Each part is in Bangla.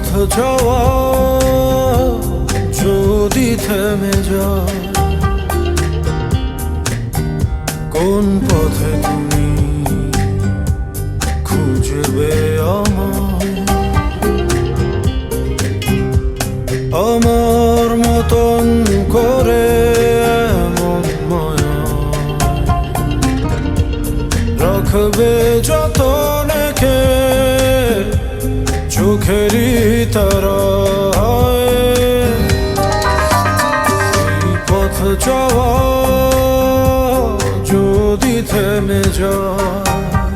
চাওয়া যদি থেমে যায় কোন পথে তুমি খুঁজবে আমায় আমার মতন করে এমন মায়া রাখবে যত নেকে চাওয়া যদি থেমে যায়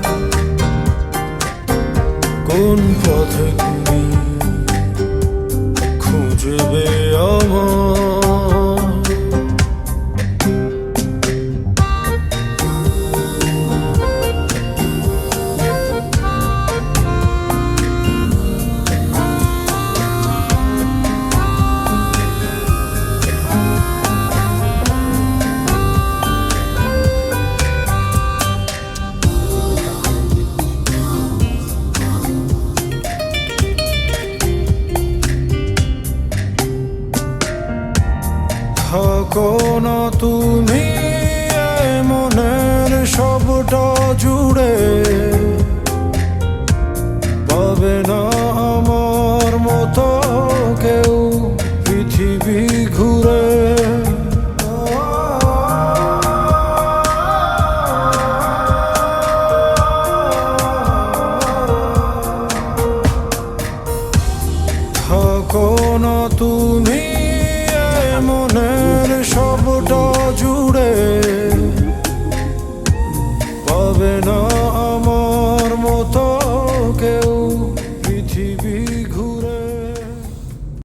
কোন পথে থাকো তুমি মনের সবটা জুড়ে পাবে না আমার মতো কেউ পৃথিবী ঘুরে। থাকো না তুমি এ পাবে না